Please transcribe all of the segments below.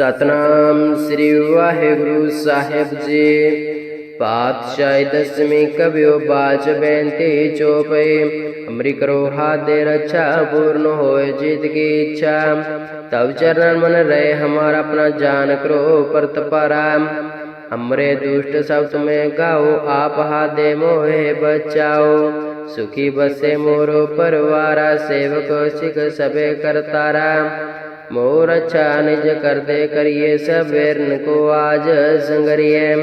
ਸਤਨਾਮ ਸ੍ਰੀ ਵਾਹਿਗੁਰੂ ਸਾਹਿਬ ਜੀ ਪਾਤਸ਼ਾਹੀ ਦਸਵੀਂ ਕਬਿਓ ਬਾਚ ਬੇਨਤੀ ਚੋਪਈ ਅਮਰੀ ਕਰੋ ਹਾਦੇ ਰੱਛਾ ਪੂਰਨ ਹੋਏ ਜਿਤ ਕੀ ਇੱਛਾ ਤਬ ਚਰਨ ਮਨ ਰਹੇ ਹਮਾਰਾ ਆਪਣਾ ਜਾਨ ਕਰੋ ਪਰਤ ਪਾਰਾ हमरे दुष्ट सब तुम्हें गाओ आप हादे मोहे बचाओ सुखी बसे मोरो परवारा सेवक सिख सबे करतारा मोर अच्छा निज कर दे करिए सब वेरन को आज संगरिए।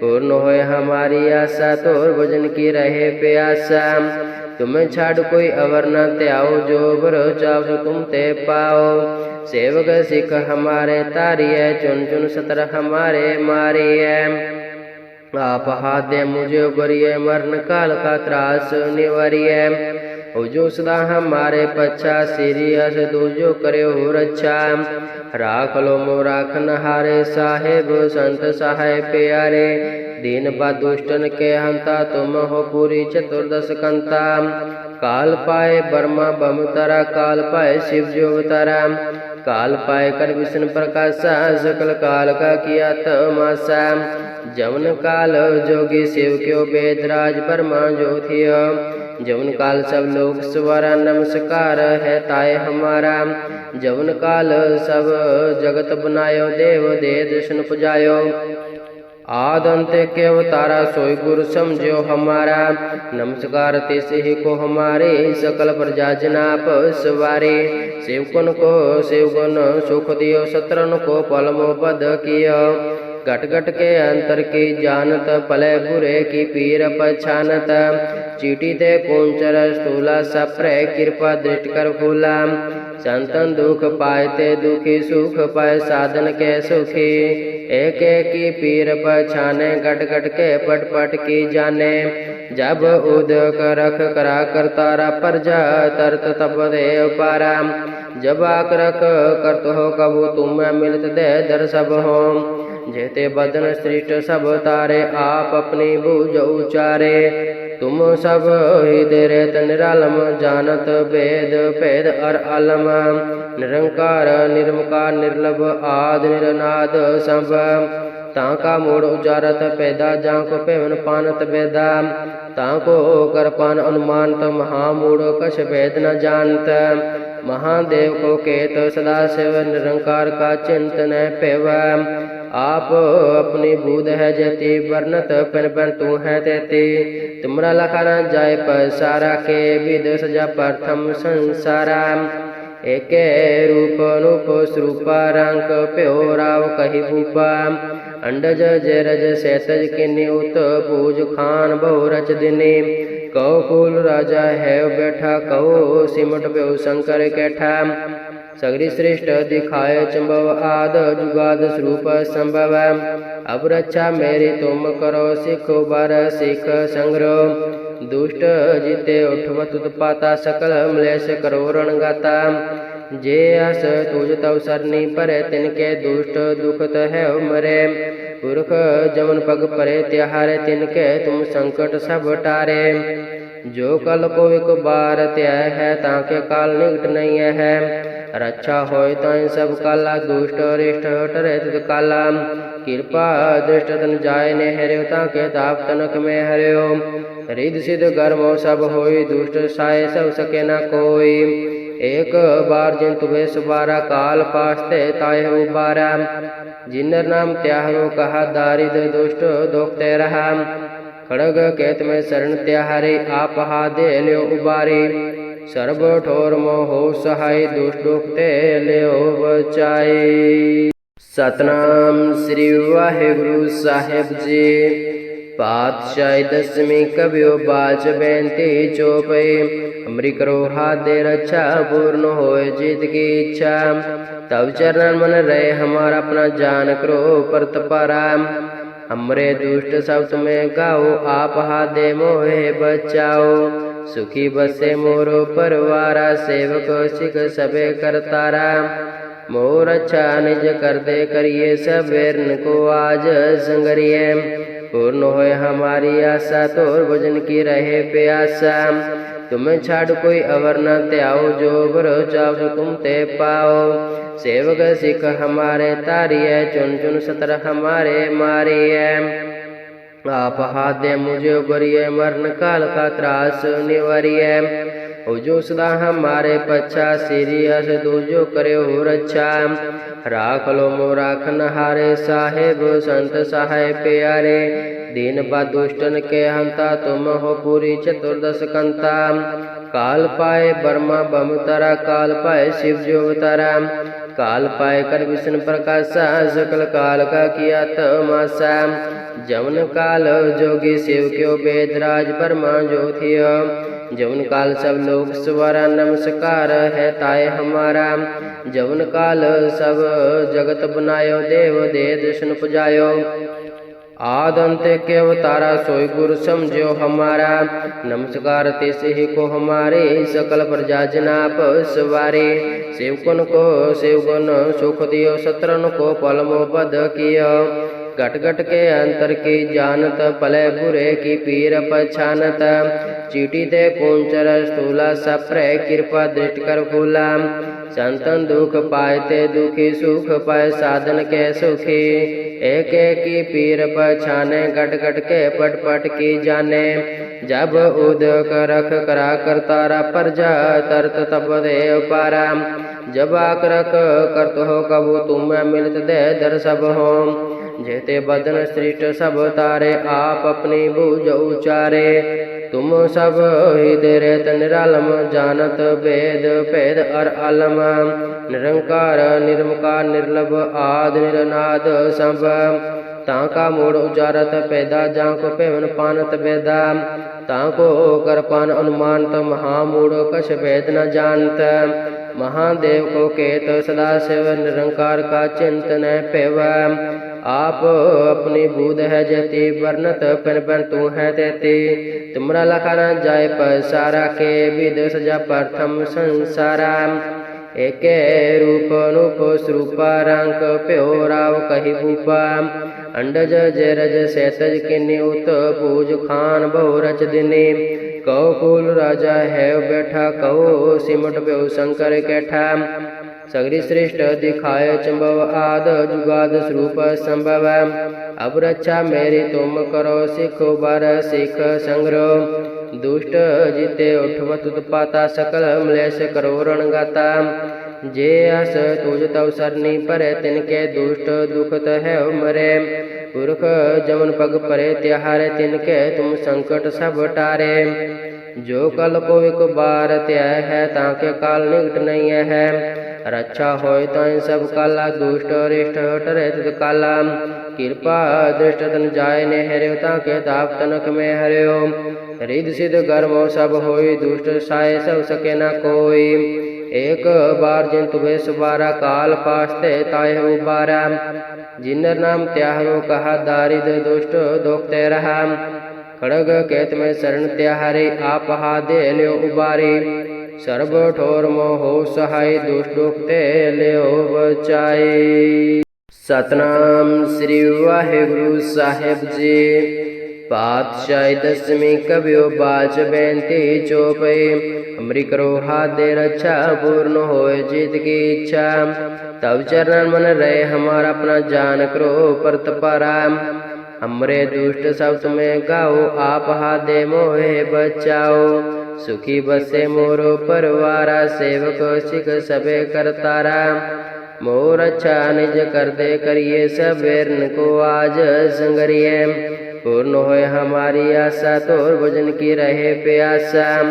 पूर्ण होए हमारी आशा, तोर भजन की रहे प्यासा। तुम्हें छाड़ कोई अवर न त्याओ, जो बरो चाहो तुम ते पाओ। सेवक सिख हमारे तारिय चुन चुन सतर हमारे मारिय आप हादे मुझे बरिए मरण काल का त्रास निवरिय जो सदा हमारे पच्छा सीरियस दूजो करे रक्षा राख लो मो राखन हारे साहेब संत सहाय प्यारे। दीन बा दुष्टन के हंता, तुम हो पूरी चतुर्दश कंता। काल पाए बर्मा बम तरा, काल पाए शिव जो तरा। काल पाए कर विष्णु प्रकाशा, सकल काल का किया तमाशा। जवन काल जोगी, शिव क्यों वेदराज बर्मा जो थियो जवन काल सब लोग स्वरा नमस्कार है ताय हमारा। जवन काल सब जगत बनायो, देव दे दर्शन पुजायो। आद अंत के अवतारा सोई गुरु समझो हमारा। नमस्कार तिस ही को हमारे, सकल प्रजा जनाप सवारे। शिवकुन को शिवगुण सुख दियो शत्रन को पलमो बद कियो। घट घट के अंतर की जानत, पले बुरे की पीर पछानत। चीटी ते कुंचर, स्थूला सप्रे, कृपा दृष्ट कर फूला। संतन दुख पाए ते दुखी, सुख पाए साधन के सुखी। एक एक की पीर पछाने घट घट के पट पट की जाने। जब उदक रख करा करतारा प्रजा तरत तप देव पारा जब आक रख करत हो कबू तुम मिलत दे दर सब हो। जेते बदन सृष्ट सब तारे आप अपनी बूझ उचारे तुम सब ही तेरे निरालम जानत वेद भेद अर आलम निरंकार निर्मकार निर्लभ आद निरनाद सब ताका मोड़ उजारत पैदा जाको पेवन पानत वेदा ताको कर पान अनुमानत महामूढ़ कश भेद न जानत महादेव को केत सदा शिव निरंकार का चिंतन पेव आप अपनी बूद है जति, वर्णत पन पन तू है तेती। तुमरा लखा न जाय पसारा के विद सजा प्रथम संसारा। एक रूप अनुप स्वरूपा रंक प्यो राव कही भूपा। अंडज जरज सैतज किन्नी उत पूज खान बहु रच दिनी कहो कुल राजा है बैठा कहो सिमट बेउ शंकर कैठा। सगरी श्रेष्ठ दिखाए चंबव आद जुगाद स्वरूप संभव। अब रक्षा मेरी तुम करो सिख बर सिख संग्रह। दुष्ट जीते उठवत उत्पाता सकल मलेश करो रणगाता। जे अस तुझ तव सरनी पर तिनके दुष्ट दुखत है मरे पुरख जमन पग परे त्याहारे तिनके तुम संकट सब टारे। जो कल को एक बार त्याय है, ताके काल निकट नहीं है। रक्षा होय ताई सब काला दुष्ट रिष्ट टरे तित काला कृपा दृष्ट तन जाय ने हरियो ताके ताप तनक में हरियो रिद सिद्ध गर्मो सब होई दुष्ट साय सब सके न कोई एक बार जिन तुम्हें सुबारा काल पास्ते ताय उबारा जिन्नर नाम त्याहरो कहा दारिद दुष्ट दोखते रहा खड़ग केत में शरण त्याहारे आप हा दे लियो उबारी सर्व ठोर मोहो सहाय दुष्ट दुखते बचाई सतनाम श्री वाहिगुरु साहेब जी पातशाही दसवीं कवियो बाच बेनती चोपई अमरी करो हादे रक्षा पूर्ण हो जीत की इच्छा। तब चरण मन रहे हमारा अपना जान करो परत पारा। हमरे दुष्ट सब तुम्हें गाओ, आप हादे मोहे बचाओ। सुखी बसे मोरो परवारा सेवक, सिख सबे करतारा। मोर अच्छा निज कर दे करिए सब वेरन को आज संगरिए। पूर्ण होए हमारी आशा, तोर भजन की रहे प्यासा। तुम छाड़ कोई अवर न त्याओ, जो चाहो तुम ते पाओ। सेवक, सिख हमारे तारिय चुन चुन सतर हमारे मारिय आप हाथ मुझे बरिए मरण काल का त्रास निवरिय। जो सदा हमारे पच्छा सीरियस दूजो करे रक्षा राख लो मो राखन हारे साहेब, संत सहाय प्यारे। दीन बा दुष्टन के हंता, तुम हो पूरी चतुर्दश कंता। काल पाए बर्मा बम तरा काल पाए शिव जो अवतारा काल पाए कर विष्णु प्रकाशा, सकल काल का किया तमाशा। जवन काल जोगी शिव क्यों वेदराज बर्मा जो थियो जवन काल सब लोग स्वरा नमस्कार है ताय हमारा। जवन काल सब जगत बनायो, देव दे दर्शन पुजायो। आदंत के अवतारा सोई गुरु समझो हमारा। नमस्कार तिस ही को हमारे, सकल प्रजा जनाप सवारे। शिवकुन को शिवगुण सुख दियो शत्रन को पलमो बद कियो। घट घट के अंतर की जानत, पले बुरे की पीर पछानत। चीटी दे कुंचर स्थूला, सप्र कृपा दृष्ट कर फूला संतन दुख पाए ते दुखी, सुख पाए साधन के सुखी। एक एक की पीर पछाने घट घट के पट पट की जाने। जब उदक रख करा कर तारा पर जा, तरत तब देव पारा जब आक रख करत हो कबू तुम मिलत दे दर सब हो। जेते बदन श्रेष्ठ सब तारे, आप अपनी बूझ उचारे। तुम सब ही रेत निरालम जानत वेद भेद अर अलम। निरंकार, निर्मकार, निर्लभ, आद, निरनाद सब। ताका मूड उचारत पैदा जाको पेवन पानत वेदा ताको कर पान अनुमानत महामूड कश भेद न जानत। महादेव को केत, सदा शिव निरंकार का चिंतन पेव। आप अपनी बूध है जति, वर्णत पन पन तू है तेती। तुमरा लखा न जाय पर सारा के विद सजा प्रथम संसारा। एक रूप अनुप स्वरूपा रंक प्यो राव कही भूपा अंडज जरज सैतज किन्नी उत पूज खान बहु रच दिनी कहो कुल राजा है बैठा कहो सिमट प्यो शंकर कैठा। सगरी श्रेष्ठ दिखाए चंबव आद जुगाद स्वरूप संभव। अब रक्षा मेरी तुम करो, सिख बर सिख संग्रह। दुष्ट जीते उठव तुतपाता सकल मलेश करो रणगाता। जे अस तुझ तव सरनी परे, तिनके दुष्ट दुखत है मरे पुरख जमन पग परे, त्याहारे तिनके तुम संकट सब टारे। जो कल को एक बार त्याय है, ताके काल निकट नहीं है। रक्षा होय तय सब काला दुष्ट रिष्ट टरे तुत काला कृपा दृष्ट तन जाय ने हरियो ताके ताप तनक में हरियो रिद सिद्ध गर्मो सब होई दुष्ट साय सब सके न कोई एक बार जिन तुवे सुबारा काल पास्ते ताय उबारा जिनर नाम त्याहो कहा दारिद दुष्ट दोखते रहा खड़ग केत में शरण त्याहारे आप हा दे लियो उबारी सर्व सहाय दुष्टुक्ते लियो बचाई सतनाम श्री वाहिगुरु साहेब जी पातशाही दसवीं कवियो बाज बेनती चोपे अमृत करो हाथ रक्षा पूर्ण हो जीत की इच्छा। तब चरण मन रहे हमारा अपना जान करो परत पाराम हमरे दुष्ट सब तुम्हें गाओ, आप हाथ दे मोहे बचाओ। सुखी बसे मोरो परवारा सेवक, सिख सबे करतारा। मोर अच्छा निज कर दे करिए सबेरन को आज संगरिए। पूर्ण होए हमारी आशा, तोर भजन की रहे प्यासा।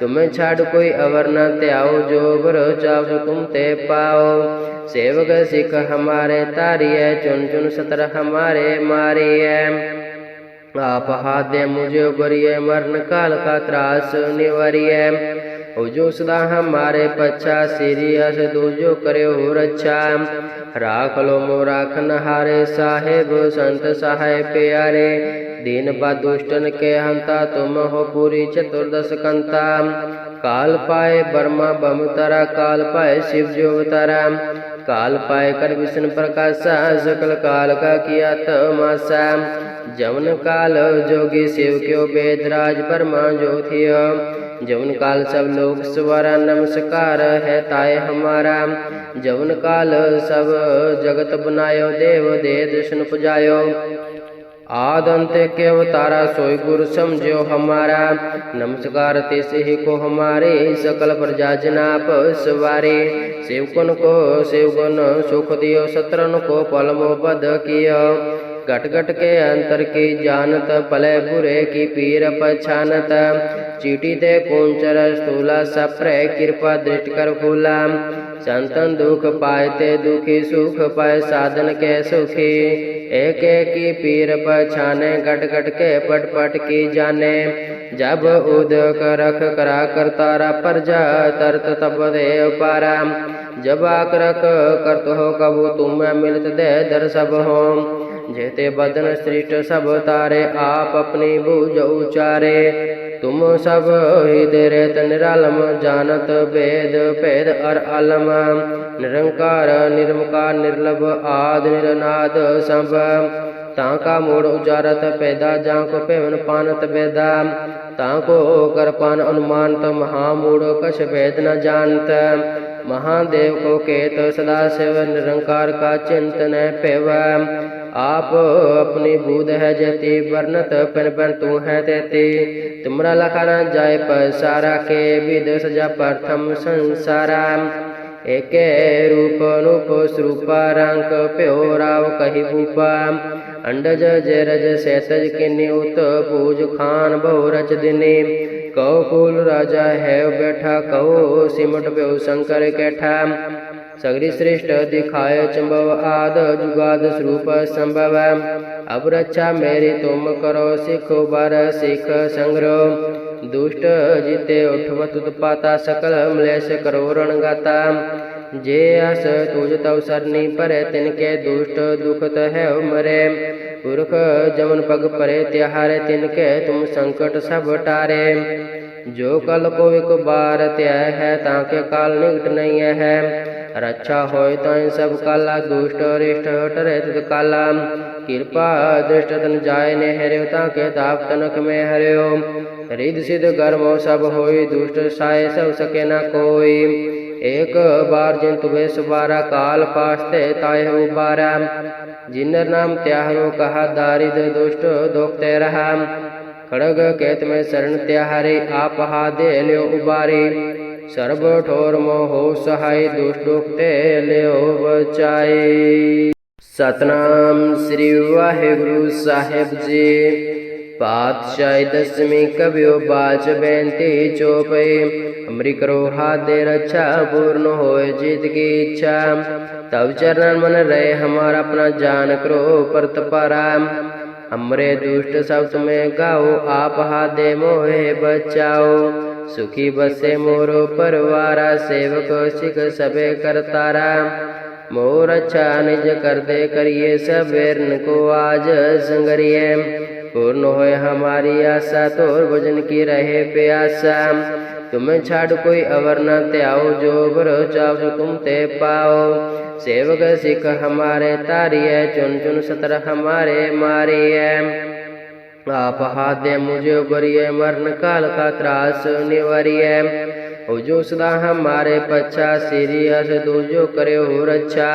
तुम्हें छाड़ कोई अवर न त्याओ, जो बरो चाहो तुम ते पाओ। सेवक, सिख हमारे तारिय चुन चुन सतर हमारे मारिय आप हादे मुझे बरिए मरण काल का त्रास निवरिय जो सदा हमारे पच्छा सीरियस दूजो करे रक्षा राख लो मो राखन हारे साहेब, संत सहाय प्यारे। दीन बा दुष्टन के हंता, तुम हो पूरी चतुर्दश कंता। काल पाए बर्मा बम तरा काल पाए शिव जो अवतारा काल पाए कर विष्णु प्रकाशा, सकल काल का किया तमाशा। जवन काल जोगी शिव क्यों वेदराज बर्मा जो थियो जवन काल सब लोग स्वरा नमस्कार है ताय हमारा। जवन काल सब जगत बनायो, देव दे दर्शन पुजायो। आदंत के अवतारा सोई गुरु समझो हमारा। नमस्कार तिस ही को हमारे, सकल प्रजा जनाप सवारे। शिवकुन को शिवगुण सुख दियो सत्रन को पलमो बद कियो। घट घट के अंतर की जानत, पले बुरे की पीर पछानत। चीटी ते कुंचर स्थूला, सप्रे कृपा दृष्ट कर फूला। संतन दुख पाए ते दुखी, सुख पाए साधन के सुखी। एक एक की पीर पछाने घट घट के पट पट की जाने। जब उदक रख करा कर तारा पर जा, तरत तप देव पारा जब आकर करत हो कबू तुम मिलत दे दर सब हो। जेते बदन श्रेष्ठ सब तारे आप अपनी बूझ उचारे तुम सब हृदय रेत निरालम जानत वेद पेद अर अलम निरंकार निर्मकार निर्लभ आद निरनाद सब ताका मूड उचारत पैदा जाको पेवन पानत वेदा ताको कर पान अनुमानत महामूड कश भेद न जानत महादेव को केत सदा शिव निरंकार का चिंतन पेव आप अपनी बूध है जति, वर्णत पन पन तू है तेती। तुमरा लखा न जाय पर सारा, के विद सजा प्रथम संसारा। एक रूप अनुप स्वरूपा रंक प्यो राव कही भूपा अंडज जरज सैतज किन्नी, उत पूज खान बहु रच दिनी कौ कुल राजा है बैठा कहो सिमट प्यो शंकर कैठा। सगरी श्रेष्ठ दिखाए चंबव आद जुगाद स्वरूप संभव। अब रक्षा मेरी तुम करो सिखो बर सिख संग्रह। दुष्ट जीते उठवत उत्पाता सकल मलेश करो रणगाता। जे अस तुझ तव सरनी परे, तिनके दुष्ट दुखत है मरे। पुरख जमन पग परे, त्याहारे तिनके तुम संकट सब टारे। जो कल को एक बार त्याय है, ताके काल निकट नहीं है। रक्षा होय तो सब काला दुष्ट रिष्ट टरे तुद काला कृपा दृष्ट तन जाय ने हरियो ताके ताप तनक में हरियो रिद सिद्ध गर्मो सब होई दुष्ट साय सब सके न कोई एक बार जिन तुबे सुबारा काल पास्ते ताय उबारा जिनर नाम त्याहरो कहा दारिद दुष्ट दोखते रहा खड़ग केत में शरण त्याहारे आप हा दे लियो उबारी सर्व सहाय दुष्टुक्ते लियो बचाए सतनाम श्री वाहिगुरु साहेब जी पातशाही दसवीं कवियो बाच बेनती चोपे। अमृत करो हाथ दे रक्षा पूर्ण हो जीत की इच्छा। तब चरण मन रहे हमारा अपना जान करो परत पाराम हमरे दुष्ट सब तुम्हें गाओ, आप हाथ दे मोहे बचाओ। सुखी बसे मोरो परवारा सेवक सिख सबे करतारा मोर अच्छा निज कर दे करिए सबेरन को आज संगरिए पूर्ण होए हमारी आशा तोर भजन की रहे प्यासा तुम्हें छाड़ कोई अवर न त्याओ जो बरो चाहो तुम ते पाओ सेवक सिख हमारे तारिय चुन चुन सतर हमारे मारिय आप हादे मुझे बरिए मरण काल का त्रास निवरिय। जो सदा हमारे पच्छा सीरियस दूजो करे हो रक्षा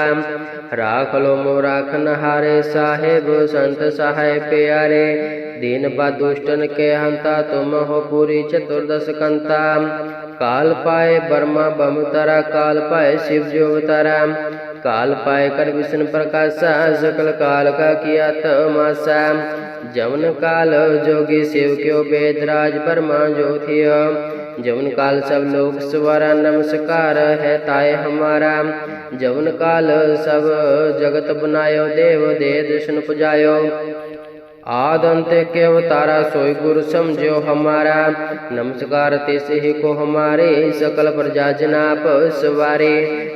राख लो मो राखन हारे साहेब, संत सहाय प्यारे। दीन बा दुष्टन के हंता, तुम हो पूरी चतुर्दश कंता। काल पाए बर्मा बम तरा काल पाए शिव जो अवतारा काल पाए कर विष्णु प्रकाशा सकल काल का किया तमाशा। जमन काल जोगी शिव क्यों वेदराज बर्मा जो थिया जवन काल सब लोग स्वरा नमस्कार है ताय हमारा। जवन काल सब जगत बनायो, देव दे दर्शन पुजायो। आदंत के अवतारा सोई गुरु समझो हमारा। नमस्कार तेसे ही को हमारे, सकल प्रजा जनाप सवार।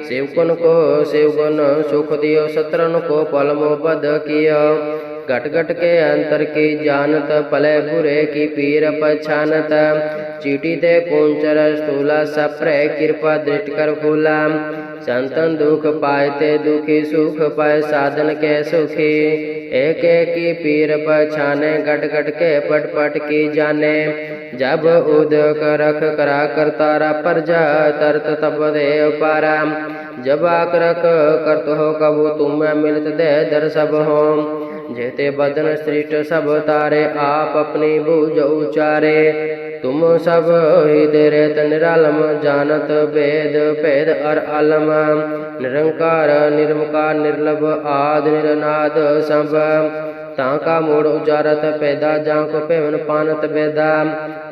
शिवकुन को सेवकन सुख दियो सत्रन को पलमो पद कियो। घट के अंतर की जानत, पले बुरे की पीर पछानत। चीटी ते कुंचर स्थूला, सप्रे कृपा दृष्ट कर फूला। संतन दुख पाए ते दुखी, सुख पाए साधन के सुखी। एक एक की पीर पछाने घट के पट पट की जाने। जब उदक रख करा कर तारा पर जा, तरत तब देव पारा जब आक्रक करत हो कबू तुम मिलत दे दर सब हो। जेते बदन सृष्ट सब तारे आप अपनी बूझ उचारे तुम सब हृदय रेत निरालम जानत वेद भेद अर अलम निरंकार निर्मकार निर्लभ आद निरनाद सब ताका मूड उजारत पैदा जांको पेवन पानत वेदा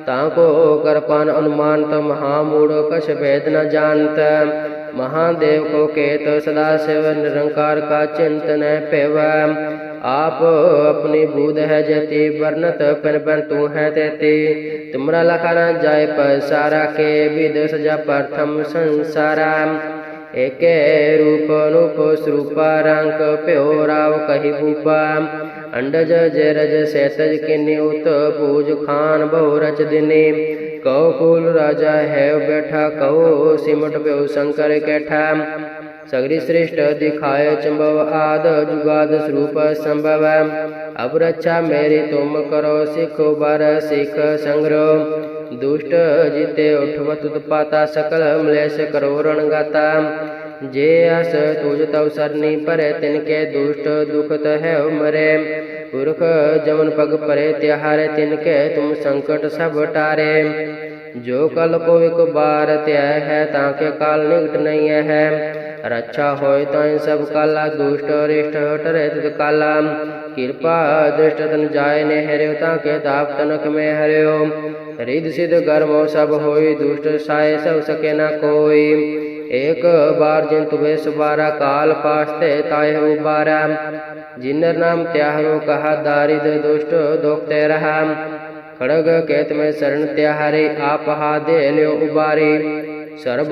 ताको कर पान अनुमानत महामूड कश भेद न जानत महादेव को केत सदा शिव निरंकार का चिंतन पेव आप अपनी बूध है जति, वर्णत पन पन तू है तेती। तुमरा लखा न जाय सारा, के विद सजा प्रथम संसारा। एक रूप रूप स्वरूपा रंक प्यो राव कही भूपा अंडज जरज सैतज किन्नी, उत पूज खान बहु रच दिनी कहो कुल राजा है बैठा कहो सिमट प्यो शंकर कैठा। सगरी श्रेष्ठ दिखाए चंबव आद जुगाद स्वरूप संभव। अब रक्षा मेरी तुम करो सिख बर सिख संग्रह। दुष्ट जीते उठवत उत्पाता सकल मलेश करो रणगाता। जे अस तुझ तव सरनी परे, तिनके दुष्ट दुखत है मरे। पुरख जमन पग परे, त्याहारे तिनके तुम संकट सब टारे। जो कल को एक बार त्याय है, ताके काल निकट नहीं है। रक्षा होय ताई सब काला दुष्ट रिष्ट टरे तित काला कृपा दृष्ट तन जाय ने हरियो ताके ताप तनक में हरियो रिद सिद्ध गर्मो सब होई दुष्ट साय सब सके न कोई एक बार जिन तुबे सुबारा काल पास्ते ताय उबारा जिनर नाम त्याहरो कहा दारिद दुष्ट दोखते रहा खड़ग केत में शरण त्याहारे आप हा दे लियो उबारी सर्व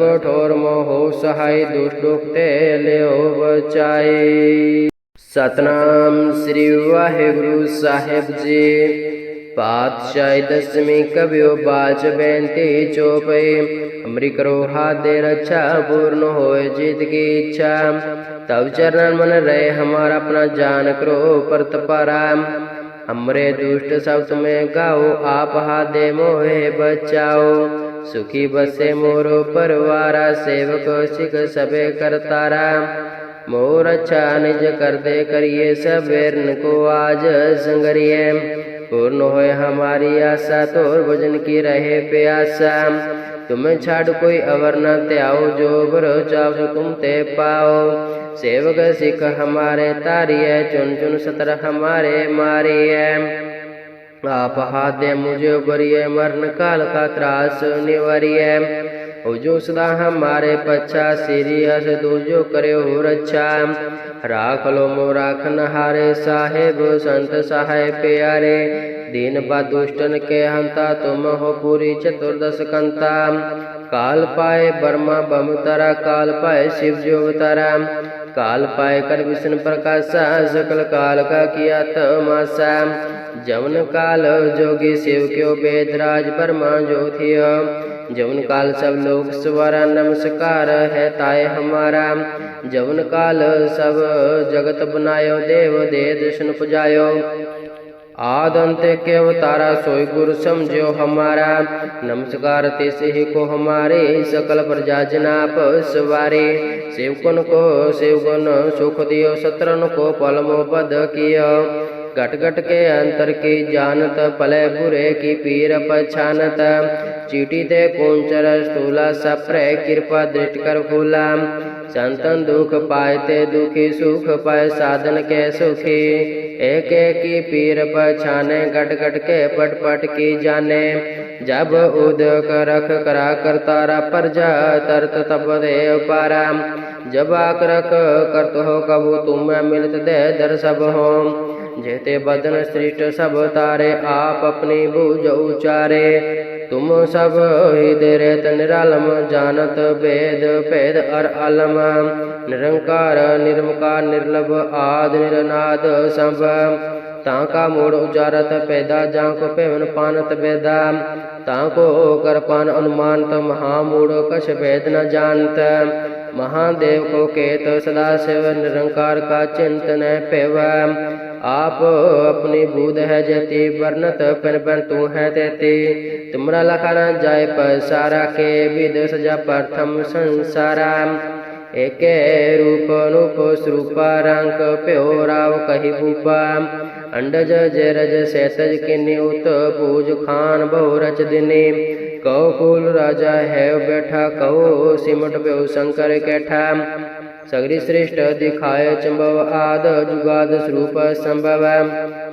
सहाय दुष्ट दुखते लियो बचाई सतनाम श्री वाहेगुरु साहेब जी पातशाही दसवीं कवियो बाज बेनती चोपे अमृत करो हाथ दे रक्षा पूर्ण हो जीत की इच्छा। तब चरण मन रहे, हमारा अपना जान करो परत पाराम हमरे दुष्ट सब तुम्हें गाओ, आप हाथ दे मोहे बचाओ। सुखी बसे मोरो परवारा, सेवक सिख सबे करतारा। मोर अच्छा निज कर दे करिए सबेरन को आज संगरिए। पूर्ण होए हमारी आशा, तोर भजन की रहे प्यासा। तुम्हें छाड़ कोई अवर न त्याओ, जो चाहो तुम ते पाओ। सेवक सिख हमारे तारिय चुन चुन सतर हमारे मारिय आप हाथ मुझे बरिए मरण काल का त्रास निवरिय जो सदा हमारे पच्छा सीरियस तू जो करे हो रक्षा राख लो मो राखन हारे साहेब, संत सहाय प्यारे। दीन बा दुष्टन के हंता, तुम हो पूरी चतुर्दश कंता। काल पाए बर्मा बम तरा काल पाए शिव जो अवतारा काल पाए कर विष्णु प्रकाशा, सकल काल का किया तमाशा। जवन काल जोगी शिव क्यों वेदराज बर्मा जो थियो जवन काल सब लोग स्वरा नमस्कार है ताय हमारा। जवन काल सब जगत बनायो, देव दे दर्शन पुजायो। आद अंत के अवतारा सोई गुरु समझो हमारा। नमस्कार तिस ही को हमारे, सकल प्रजा जनाप सवारे। सेवकन को सेवगुन सुख दियो सत्रन को पलमो पद कियो। घट घट के अंतर की जानत, पले बुरे की पीर पछानत। चीटी ते कुंचर, स्थूला सप्रे कृपा दृष्ट कर फूला। संतन दुख पाए ते दुखी, सुख पाए साधन के सुखी। एक एक की पीर पछाने घट घट के पट पट की जाने। जब उदक रख करा करतारा पर जा, तरत तब देव पारा जब आक्रक करत हो कबू तुम मिलत दे दर सब हो। जेते बदन श्रिष्ट सब तारे आप अपनी भुज उचारे तुम सब हित रेत निरालम जानत भेद भेद अर अलम निरंकार निर्मकार निर्लभ आद निरनाद सब ताका मूड उचारत पैदा जाको पेवन पानत वेदा ताको कर पान अनुमान त महामूढ़ कछ भेद न जानत महादेव को केत सदा शिव निरंकार का चिंतन पेव आप अपनी बूध है जति, वर्णत पिन पिन तू है तेती। तुमरा लखा न जाय सारा के विद सजा प्रथम संसारा। एक रूप अनुप स्वरूपा रंक प्यो राव कही भूपा। अंडज जरज सैतज किन्नी, उत पूज खान बहु रच दिनी कहो कुल राजा है बैठा कहो सिमट प्यो शंकर कैठा। सगरी श्रेष्ठ दिखाए चंबव आद जुगाद स्वरूप संभव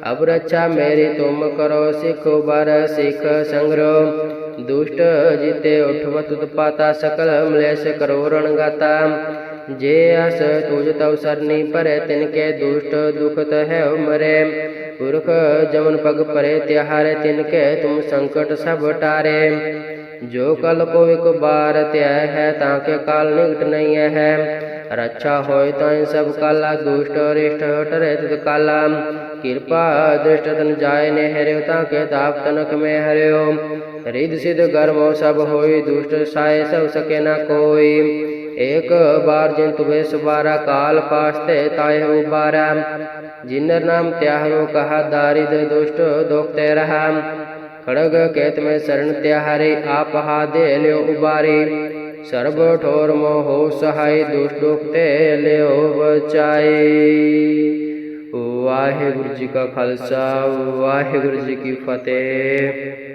अब रक्षा मेरी तुम करो सिख बर सिख संग्रह दुष्ट जीते उठवत उत्पाता सकल मलेश करो रणगाता जे अस तुझ तव सरनी परे, तिनके दुष्ट दुखत है मरे। पुरख जमन पग परे त्याहारे तिनके तुम संकट सब टारे। जो कल को एक बार त्याय है, ताके काल निकट नहीं है। रक्षा होय ताई सब काला दुष्ट रिष्ट टरे तुत काला कृपा दृष्ट तन जाय ने हरियो ताके ताप तनक में हरियो रिद सिद्ध गर्मो सब होई दुष्ट साय सब सके न कोई एक बार जिन तुबे सुबारा काल पास्ते ताय उबारा जिनर नाम त्याहरो कहा दारिद दुष्ट दोखते रहा खड़ग केत में शरण त्याहारे आप हा दे लियो उबारी सर्व ठोर मोहो सहाय दुष्ट दुखते लियो बचाए वाहिगुरु जी का खालसा वाहिगुरु जी की फतेह